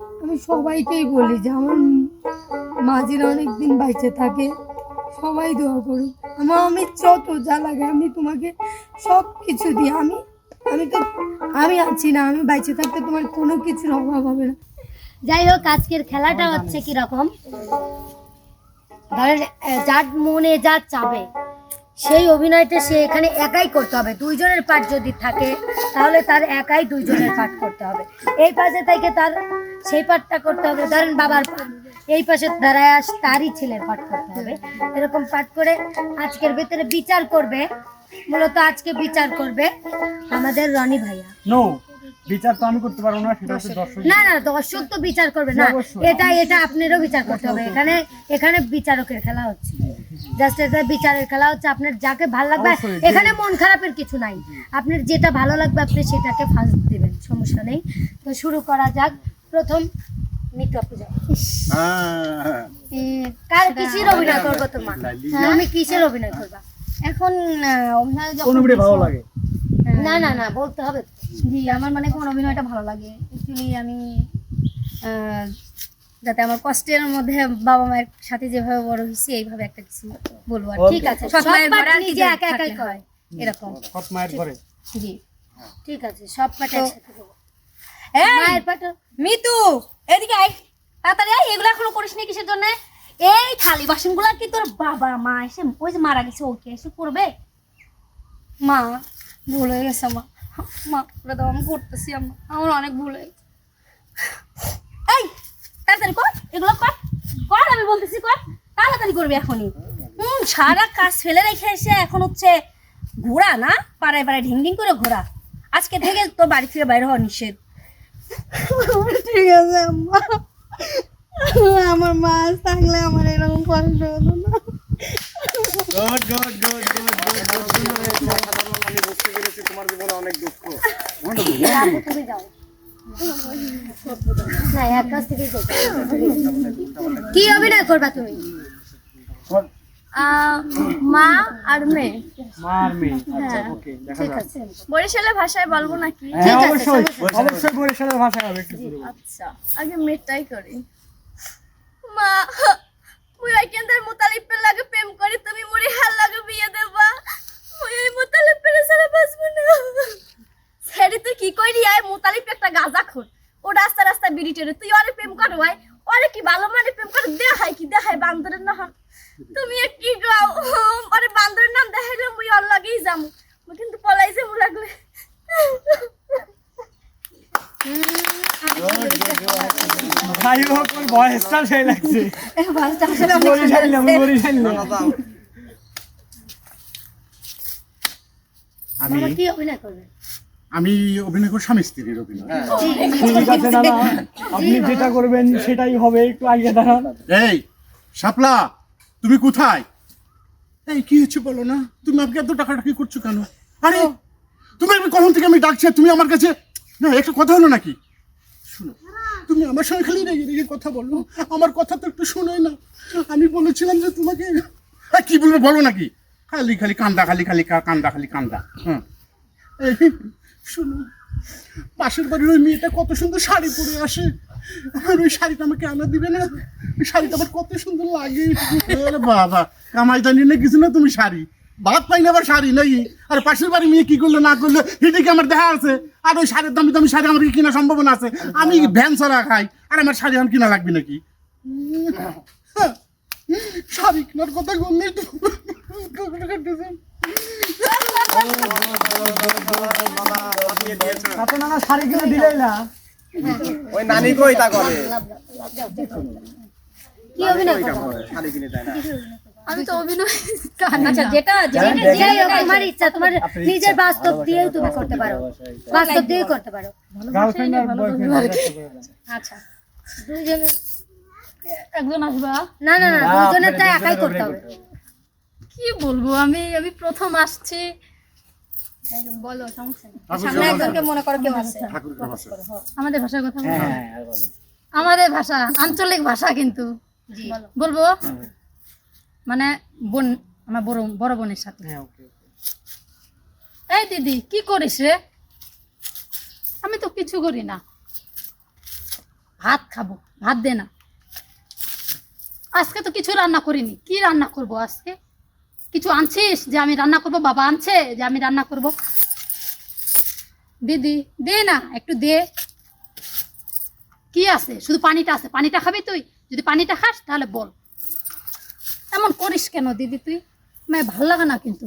আমি সবাইকেই বলি যে আমার মাঝিরা অনেক দিন বাইচে থাকে, সবাই দোয়া করুক। আমার আমি যত যা লাগে আমি তোমাকে সব কিছু দিই। আমি আমি তো, আমি আছি না, আমি বাইচে থাকতে তোমার কোনো কিছুর অভাব হবে না। যাই হোক, আজকের খেলাটা হচ্ছে কীরকম? ধরেন যার মনে যা চাবে। সেই অভিনয়টা সে এখানে একাই করতে হবে। দুইজনের পাঠ যদি থাকে, তাহলে তার একাই দুইজনের পাঠ করতে হবে। এই পাশে থেকে তার, সেই পাঠটা করতে হবে। ধরেন বাবার এই পাশে দাঁড়ায় তারই ছেলের পাঠ করতে হবে। এরকম পাঠ করে আজকের ভেতরে বিচার করবে। মূলত আজকে বিচার করবে আমাদের রনি ভাইয়া। বিচার তো আমি করতে পারব না সেটা হচ্ছে দর্শক। না না দর্শক তো বিচার করবে না। এটা এটা আপনারও বিচার করতে হবে। এখানে এখানে বিচারকের খেলা হচ্ছে। জাস্ট এটা বিচারের খেলা হচ্ছে। আপনার যাকে ভালো লাগবে এখানে মন খারাপের কিছু নাই। আপনার যেটা ভালো লাগবে আপনি সেটাকে ফার্স্ট দিবেন সমস্যা নেই। তো শুরু করা যাক। প্রথম পূজা হ্যাঁ। কার কিসের অভিনয় করব তোমার? তুমি কিসের অভিনয় করবা? এখন অভিনয় কোন ভালো লাগে। না না না বলতে হবে। তো। জি আমার মানে কোন অভিনয়টা ভালো লাগে। অ্যাকচুয়ালি আমি আহ, যাতে আমার কষ্টের মধ্যে বাবা মায়ের সাথে যেভাবে বড় হয়েছি এইভাবে একটা কিছু বলব আর. ঠিক আছে সব সব মায়ের ঘরে আর নিজে যে একা একাই হয় এরকম। সৎ মায়ের ঘরে? জি ঠিক আছে সব করব। এই মায়ের পাঠ মিতু এদিকে আয়। তাড়াতাড়ি আয় এগুলো এখনও করিস নি কিসের জন্য? এই থালি বাসনগুলো কি তোর বাবা মা এসে ওই যে মারা গেছে ওকে এসে করবে? মা ভুল হয়ে গেছে মা। মা দাও আমি করতেছি আমার। অনেক ভুল এই, তাড়াতাড়ি কর, এগুলো কর। কর আমি বলতেছি, কর। তাড়াতাড়ি করবি এখনই। হুম সারা কাজ ফেলে রেখে এসে এখন হচ্ছে ঘোরা না? পাড়ায় পাড়ায় ঢিং করে ঘোরা। আজকে থেকে তোর বাড়ি থেকে বাইরে হওয়া নিষেধ। ঠিক আছে আমার মা থাকলে আমার এরকম কষ্ট হতো না। Good good good good good আমি বুঝতে পেরেছি তোমার জীবনে অনেক দুঃখ। কি অভিনয় করবা তুমি? মা আর মেয়ে। মা আর মেয়ে আচ্ছা ওকে দেখা যাক। বরিশালের ভাষায় বলব নাকি? হ্যাঁ আছে, অবশ্যই অবশ্যই বরিশালের ভাষা হবে একটু আচ্ছা আগে মেয়েটাই করি। মা মুই আইকেন্দার মুতালিবের লাগে প্রেম করি, তুমি মুড়ি হাল লাগে বিয়ে দেবা। এই মুতালিবের সারা বাঁচবো না। ছেড়ে তুই কি কইরি, আয় মুতালিব একটা গাঁজা খোর। ও রাস্তা রাস্তা বিড়ি টেনে, তুই অরে প্রেম কর, ভাই। অরে ভালো মানে প্রেম করে, দেখাই কি, দেখাই বান্দরের না তুমি এ কি গাও? আরে বান্দরের নাম দেখাইলে মুই অর লাগেই যামু। কিন্তু পলাই যামু লাগলে। যাই হোক ওর ভয়েসটা সেই লাগছে। বরিশাল না বরিশাল না আমি কি অভিনয় করবে আমি অভিনয় করি স্বামী স্ত্রীর অভিনয়। ঠিক আছে দাদা। আপনি যেটা করবেন সেটাই হবে একটু আগে দাঁড়ান। এই শাপলা তুমি কোথায়? এই কি হচ্ছে বলো না? তুমি আমাকে এত টাকাটাকি করছ কেন? আরে তুমি আমি কখন থেকে আমি ডাকছি তুমি আমার কাছে না একটা কথা হলো নাকি? শুনো তুমি আমার সঙ্গে খালি রেগে রেগে কথা বলল আমার কথা তো একটু শোনোই না। আমি বলেছিলাম যে তোমাকে হ্যাঁ কি বলব বলো নাকি? খালি খালি কান্দা, খালি খালি কান্দা খালি কান্দা। হ্যাঁ শোনো, পাশের বাড়ির ওই মেয়েটা কত সুন্দর শাড়ি পরে আসে। আর ওই শাড়িটা আমাকে আনা দিবে না। ওই শাড়িটা আমার কত সুন্দর লাগে। বাবা, কামাই জানি না কিছু না তুমি শাড়ি? ভাত পাই না আবার শাড়ি নাকি আর পাশের বাড়ি মেয়ে কি করল না করল সেটা কি আমার দেখা আছে? আর ওই শাড়ির দামি দামি শাড়ি আমার কি কেনা সম্ভাবনা আছে? আমি ভ্যান ছড়া খাই? আর আমার শাড়ি আমার কিনা লাগবে নাকি? শাড়ি কেনার কথা বললে শাড়ি কিনে দিলেই না। ওই নানি কই তা করে? কি শাড়ি কিনে দেয় না। আমি তো অভিনয় আচ্ছা যেটা যেটা তোমার ইচ্ছা তোমার নিজের বাস্তব দিয়েও তুমি করতে পারো। বাস্তব দিয়েও করতে পারো। আচ্ছা। দুইজন একজন আসবা না না না দুজনের তাই একাই করতে হবে। কি বলব আমি আমি প্রথম আসছি। বলো সমস্যা সামনে একজনকে মনে করো কেউ আছে। আমাদের ভাষার কথা হ্যাঁ হ্যাঁ বলো। আমাদের ভাষা আঞ্চলিক ভাষা কিন্তু। বলব? মানে বোন আমার বড় বড় বোনের সাথে। হ্যাঁ ওকে এই দিদি কি করিস রে? আমি তো কিছু করি না। ভাত খাব ভাত দে না। আজকে তো কিছু রান্না করিনি। কি রান্না করব আজকে? কিছু আনছিস যে আমি রান্না করব? বাবা আনছে যে আমি রান্না করব? দিদি দে না একটু দে। কি আছে? শুধু পানিটা আছে। পানিটা খাবি তুই? যদি পানিটা খাস তাহলে বল। এমন করিস কেন, দিদি তুই? মানে ভালো লাগে না কিন্তু।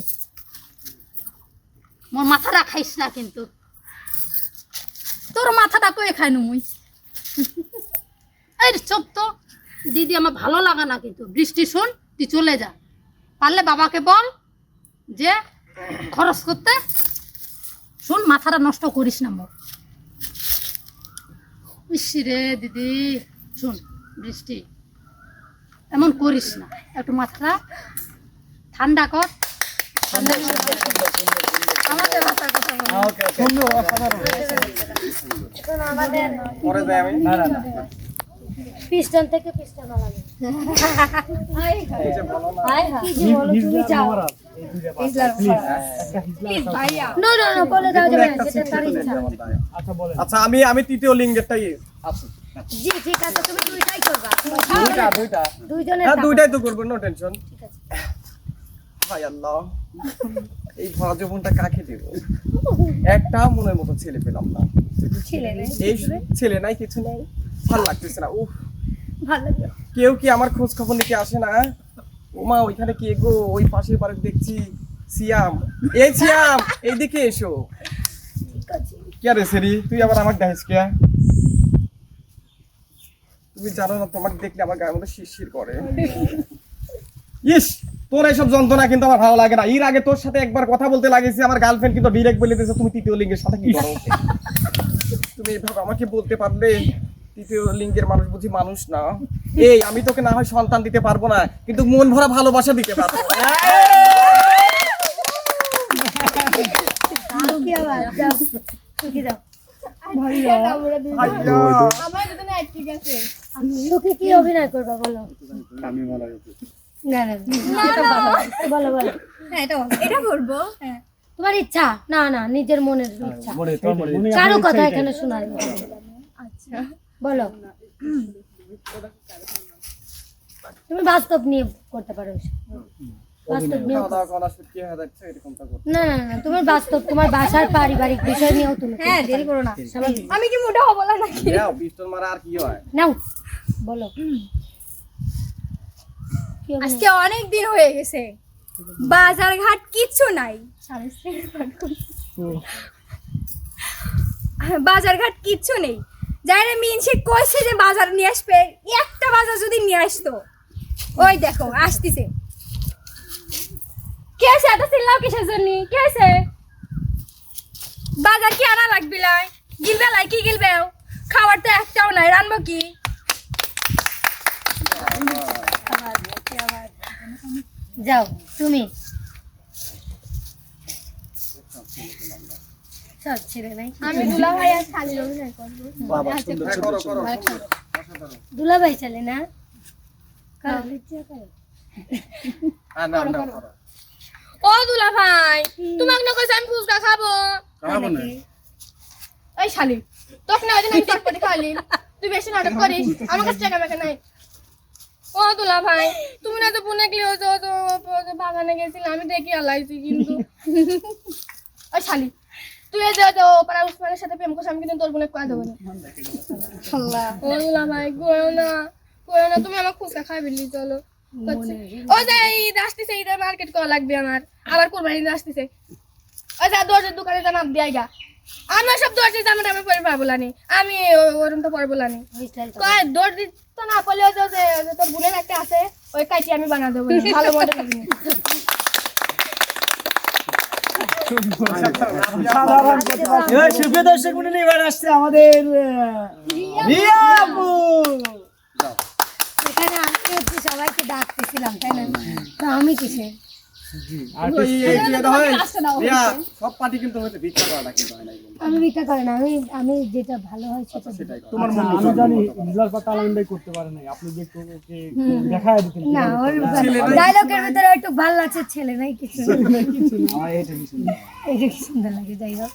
মোর মাথাটা খাইস না কিন্তু। তোর মাথাটা কয়ে খাই মুই? এই চুপ তো। দিদি আমার ভালো লাগে না কিন্তু। বৃষ্টি শোন, তুই চলে যা। পারলে বাবাকে বল যে খরচ করতে। শোন, মাথাটা নষ্ট করিস না মোর। ইস রে দিদি, শোন, বৃষ্টি। এমন করিস না। একটু মাথাটা ঠান্ডা কর। পিস্টন থেকে পিস্টন। আচ্ছা আচ্ছা আমি আমি তৃতীয় লিঙ্গেরটাই আছি জি ঠিক আছে তুমি দুইটাই করবা। দুইটা দুইটা। দুইজনের হ্যাঁ দুইটাই তো করব নো টেনশন ঠিক আছে। ভাই আল্লাহ এই ভরা জীবনটা কাকে দেব? একটা মনের মতো ছেলে পেলাম না। ছেলে এই ছেলে নাই কিছু নাই। ভালো লাগতেছে না উফ। ভালো লাগে কেউ কি আমার খোঁজ খবর নিতে আসে না? ওমা ওইখানে কে গো? ওই পাশের পারে দেখছি সিয়াম। এই সিয়াম এইদিকে এসো। কে রে সেরি? তুই আবার আমার ডাইস কে? তুমি জানো না তোমাকে দেখলে আমার গায়ের মধ্যে শিরশির করে। ইস তোর এইসব যন্ত্রণা কিন্তু আমার ভালো লাগে না। এর আগে তোর সাথে একবার কথা বলতে লাগেছি আমার গার্লফ্রেন্ড কিন্তু ডিরেক্ট বলে দিয়েছে তুমি তৃতীয় লিঙ্গের সাথে কি করো? তুমি এভাবে আমাকে বলতে পারলে তৃতীয় লিঙ্গের মানুষ বুঝি মানুষ না। এই আমি তোকে না হয় সন্তান দিতে পারব না কিন্তু মন ভরা ভালোবাসা দিতে পারব। সুখী কি অভিনয় করবা বলো? না না বলো বলো হ্যাঁ এটা এটা করব হ্যাঁ। তোমার ইচ্ছা? না না নিজের মনের ইচ্ছা। মনে তোর মনে কারও কথা এখানে শোনার আচ্ছা। বলো। তুমি বাস্তব নিয়ে করতে পারো বাস্তব নিয়ে খাওয়া দাওয়া করা কি হয়ে যাচ্ছে এরকমটা করতে। না না না তোমার বাস্তব তোমার বাসার পারিবারিক বিষয় নিয়েও তুমি হ্যাঁ দেরি করো না। আমি কি মোটা হব না নাকি? পিস্তল মারা আর কি হয়? নাও। বলো। আজকে অনেক দিন হয়ে গেছে। বাজার ঘাট কিচ্ছু নাই। বাজার ঘাট কিচ্ছু নেই। যাই না মিনসে কইছে যে বাজার নিয়ে আসবে। একটা বাজার যদি নিয়ে আসতো। ওই দেখো আসতিছে। কে আছে এত চিল্লাও কিসের জন্য? কে আছে? বাজার কি আনা লাগবে লাই? গিলবে লাই কি গিলবে? খাবার তো একটাও নাই। রানবো কি? যাও তুমি। সব ছেড়ে নাই। আমি দুলা ভাই আর খালি অভিনয় করব হ্যাঁ, করো করো দুলাভাই চলে না? না করো। ও দুলা ভাই তোমাকে না কইছে আমি ফুচকা খাব? খাব না। এই শালি তোকে না ওই দিন আমি চটপটি খাওয়ালি। তুই বেশি নাটক করিস। আমার কাছে টাকা মেকা নাই। ও দুলা ভাই তুমি না তো পুনে গেলে তো তো বাগানে গেছিলে আমি দেখি আলাইছি কিন্তু। ওই শালি তুই এই যে তো পাড়া উসমানের সাথে প্রেম করছিস আমি কিন্তু তোর বোনে কয়া দেবো না। ও দুলা ভাই গোয়ো না গোয়ো না তুমি আমার ফুচকা খাই বিলি চলো। ও যে ঈদ আসতেছে ঈদের মার্কেট করা লাগবে আমার। আবার কোরবানি ঈদ আসতেছে। ওই যা দর্জের দোকানে যা নাম দিয়ে গা। আমি সব দর্জির জামা টামা পরে পারব আমি ও- ওরম তো পারব না ওই কয় দর্জি তো না পড়লে ওই যে- যে যে তোর বোনের একটা আছে ওই কাইটি আমি বানা দেবো ভালো মতো লাগবে সাধারণ কথা এই সুপ্রিয় দর্শক মন্ডলী এবার আসছে আমাদের আহ, রিয়া আপু এখানে আমি সবাইকে ডাকতেছিলাম তাই না? তো আমি কিসে? এই এই যে এটা রিয়া সব পার্টি কিন্তু হয়তো ভিক্ষা করাটা কিন্তু হয় না আমি ভিক্ষা করে না আমি আমি যেটা ভালো হয় সেটা সেটাই করো। তোমার আমি জানি হিজলার পাতা আলাইন্দাই করতে পারে নাই। আপনি যে ওকে দেখায় দিতেন না ওর ডায়লগের ভিতরে একটু ভালো লাগছে ছেলে নাই কিছু আমার এটা কিছু না। এটা কি সুন্দর লাগে যাই হোক।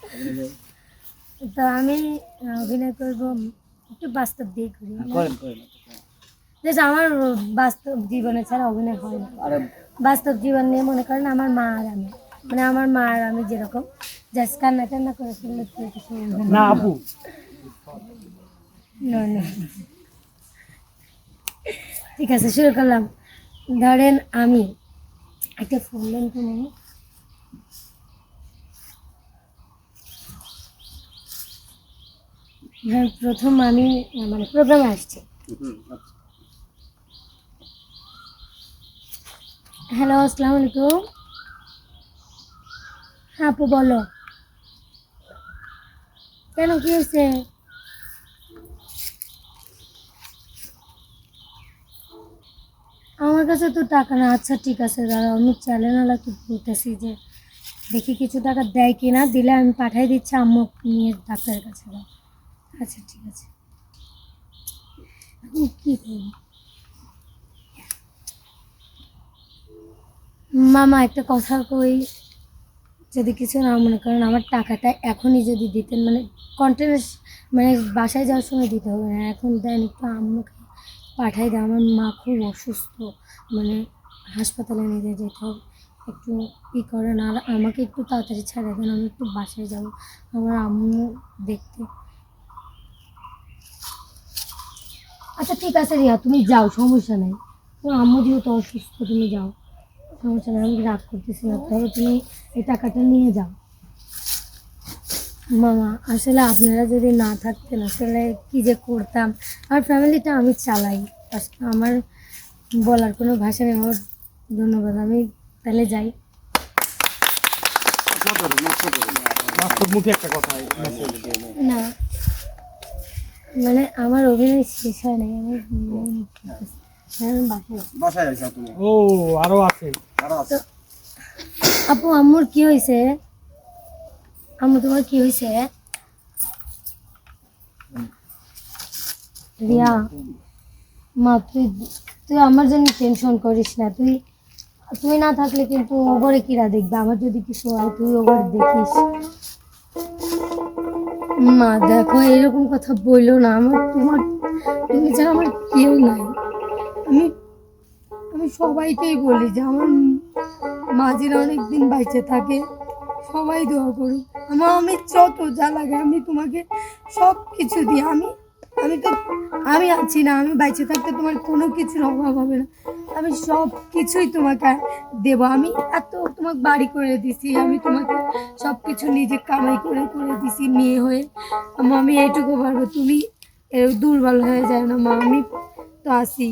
তো আমি অভিনয় করব একটু বাস্তব দিয়ে করি হ্যাঁ, করেন করেন। আমার বাস্তব জীবনে ছাড়া অভিনয় হয় না। আরে বাস্তব জীবন নিয়ে মনে করেন আমার মা আর আমি। মানে আমার মা আর আমি যেরকম জাস্ট কান্না টান্না করে ফেললে তো না আপু। না, না। ঠিক আছে শুরু করলাম। ধরেন আমি একটা ফোন দেন তো প্রথম আমি মানে প্রোগ্রামে আসছি। হ্যালো আসসালামু আলাইকুম হ্যাঁ আপু, বলো। কেন, কি হয়েছে? আমার কাছে তো টাকা না। আচ্ছা ঠিক আছে, দাঁড়াও, আমি চ্যানেলওয়ালাকে বলতেছি যে, দেখি কিছু টাকা দেয় কি না দিলে আমি পাঠিয়ে দিচ্ছি, আম্মু নিয়ে ডাক্তারের কাছে আচ্ছা ঠিক আছে। এখন কী করব? মামা, একটা কথা কই? যদি কিছু না মনে করেন, আমার টাকাটা এখনই যদি দিতেন মানে কন্টেনার মানে বাসায় যাওয়ার সময় দিতে হবে না। এখন দেন একটু আম্মুকে পাঠাই দেয় আমার মা খুব অসুস্থ মানে হাসপাতালে নিয়ে যেতে হবে। একটু ই করেন, আর আমাকে একটু তাড়াতাড়ি ছেড়ে দেন, আমি একটু বাসায় যাব, আমার আম্মু দেখতে। আচ্ছা ঠিক আছে রিয়া, তুমি যাও, সমস্যা নেই। তোমার আম্মু যেহেতু অসুস্থ, তুমি যাও। সমস্যা নেই আমি রাগ করতেছি না। তবে তুমি এই টাকাটা নিয়ে যাও। মামা আসলে আপনারা যদি না থাকতেন আসলে কি যে করতাম? আর ফ্যামিলিটা আমি চালাই। আমার বলার কোনো ভাষা নেই আমার ধন্যবাদ। আমি তাহলে যাই। বাস্তব মুখে একটা কথা না। মানে আমার অভিনয় শেষ হয় নাই হ্যাঁ, আমি বাসায়। বাসায় তুমি? ও আরও আছে। আরও আছে? আপু আম্মুর কি হয়েছে আম্মু তোমার কি হয়েছে রিয়া মা তুই তুই আমার জন্য টেনশন করিস না। তুই তুই না থাকলে কিন্তু ওগরে কিরা দেখবে? আমার যদি কিছু হয় তুই ওগর দেখিস। মা দেখো এরকম কথা বইলো না। আমার তোমার তুমি ছাড়া আমার কেউ নাই। আমি আমি সবাইকেই বলি যে আমার মাঝিরা অনেক দিন বাইচে থাকে সবাই দোয়া করুক। আমার আমি যত যা লাগে আমি তোমাকে সব কিছু দিই। আমি আমি তো আমি আছি না আমি বাইচে থাকতে তোমার কোনো কিছুর অভাব হবে না। আমি সব কিছুই তোমাকে দেবো। আমি এত তোমাকে বাড়ি করে দিছি আমি তোমাকে সব কিছু নিজে কামাই করে করে দিছি মেয়ে হয়ে। আমা, এইটুকু পারব। তুমি দুর্বল হয়ে যায় না মা আমি আসি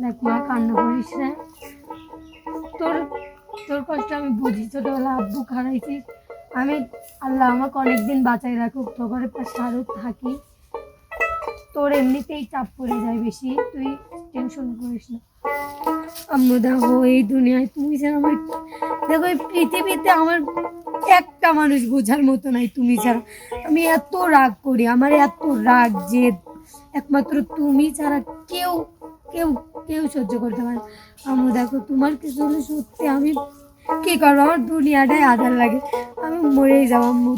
দেখ, মা কান্না করিস না। তোর তোর কষ্ট আমি বুঝি ছোটবেলা আব্বু খারাইছি। আমি আল্লাহ আমাকে অনেকদিন বাঁচাই রাখুক তো ঘরে পাশে থাকি। তোর এমনিতেই চাপ পড়ে যায় বেশি, তুই টেনশন করিস না। আম্মু, দেখো, এই দুনিয়ায় তুমি ছাড়া আমার দেখো, এই পৃথিবীতে আমার একটা মানুষ বোঝার মতো নাই তুমি ছাড়া। আমি এত রাগ করি, আমার এত রাগ, জেদ। একমাত্র তুমি ছাড়া কেউ কেউ কেউ সহ্য করতে পারে না। আম্মু, দেখো, তোমার কিছু হলে সত্যি আমি কি করব? আমার দুনিয়াটাই আধার লাগে। আমি মরেই যাব, আম্মু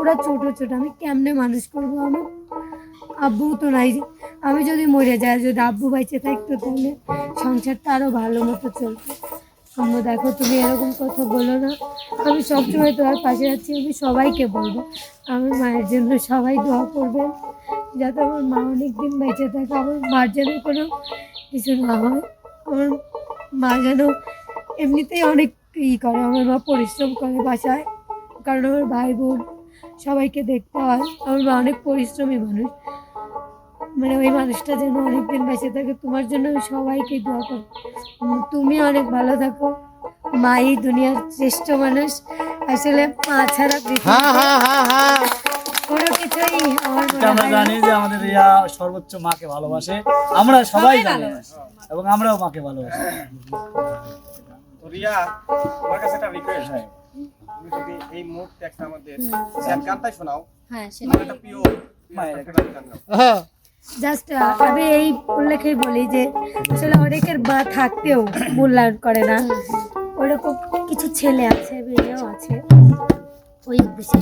ওরা ছোট ছোট, আমি কেমনে মানুষ করব আমি আব্বু তো নাই যে। আমি যদি মরে যাই, যদি আব্বু বাইচে থাকতো, তাহলে সংসারটা আরও ভালো মতো চলতো। আম্মু, দেখো, তুমি এরকম কথা বলো না। আমি সবসময় তোমার পাশে আছি, আমি সবাইকে বলব। আমার মায়ের জন্য সবাই দোয়া করবেন। যাতে আমার মা অনেক দিন বেঁচে থাকে, আমার মার যেন কোনো কিছু না হয়, আমার মা যেন এমনিতেই অনেক ই করে, আমার মা পরিশ্রম করে বাসায়, কারণ আমার ভাই বোন সবাইকে দেখতে হয়, আমার মা অনেক পরিশ্রমী মানুষ। মানে ওই মানুষটা যেন অনেকদিন বেঁচে থাকে, তোমার জন্য আমি সবাইকে দোয়া করি। তুমি অনেক ভালো থাকো মাই দুনিয়ার শ্রেষ্ঠ মানুষ। আসলে মা ছাড়া আমার জানি যে আমাদের রিয়া সর্বোচ্চ মাকে ভালোবাসে। আমরা সবাই জানি। এবং আমরাও মাকে ভালোবাসি। রিয়া তোমার কাছে একটা রিকোয়েস্ট হয়। তুমি যদি এই মুহূর্তে একটা আমাদের স্যাড গানটাই শোনাও হ্যাঁ আমার একটা প্রিয় মায়ের একটা গান গাও। জাস্ট আমি এই উল্লেখেই বলি যে আসলে অনেকের মা থাকতেও মূল্যায়ন করে না। ওরকম কিছু ছেলে আছে মেয়েও আছে। ওই উদ্দেশ্যে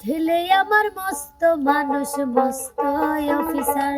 ছেলে আমার মস্ত মানুষ মস্ত অফিসার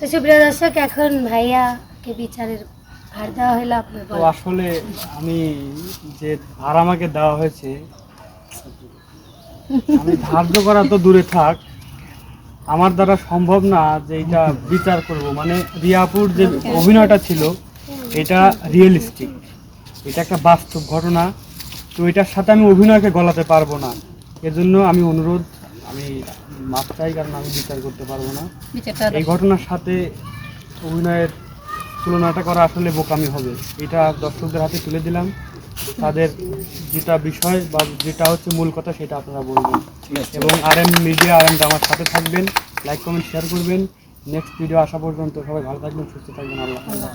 তো সুপ্রিয় দর্শক এখন ভাইয়াকে বিচারের ভার দেওয়া হলো আপনার তো আসলে আমি যে ভার আমাকে দেওয়া হয়েছে আমি ধার্য করা তো দূরে থাক। আমার দ্বারা সম্ভব না যে এটা বিচার করব। মানে রিয়াপুর যে অভিনয়টা ছিল এটা রিয়েলিস্টিক এটা একটা বাস্তব ঘটনা। তো এটার সাথে আমি অভিনয়কে গলাতে পারব না। এজন্য আমি অনুরোধ আমি মাপ চাই কারণ আমি বিচার করতে পারব না। এই ঘটনার সাথে অভিনয়ের তুলনাটা করা আসলে বোকামি হবে। এটা দর্শকদের হাতে তুলে দিলাম। তাদের যেটা বিষয় বা যেটা হচ্ছে মূল কথা সেটা আপনারা বলবেন। এবং R M media R M আমার সাথে থাকবেন লাইক কমেন্ট শেয়ার করবেন। নেক্সট ভিডিও আসা পর্যন্ত সবাই ভালো থাকবেন সুস্থ থাকবেন। আল্লাহ।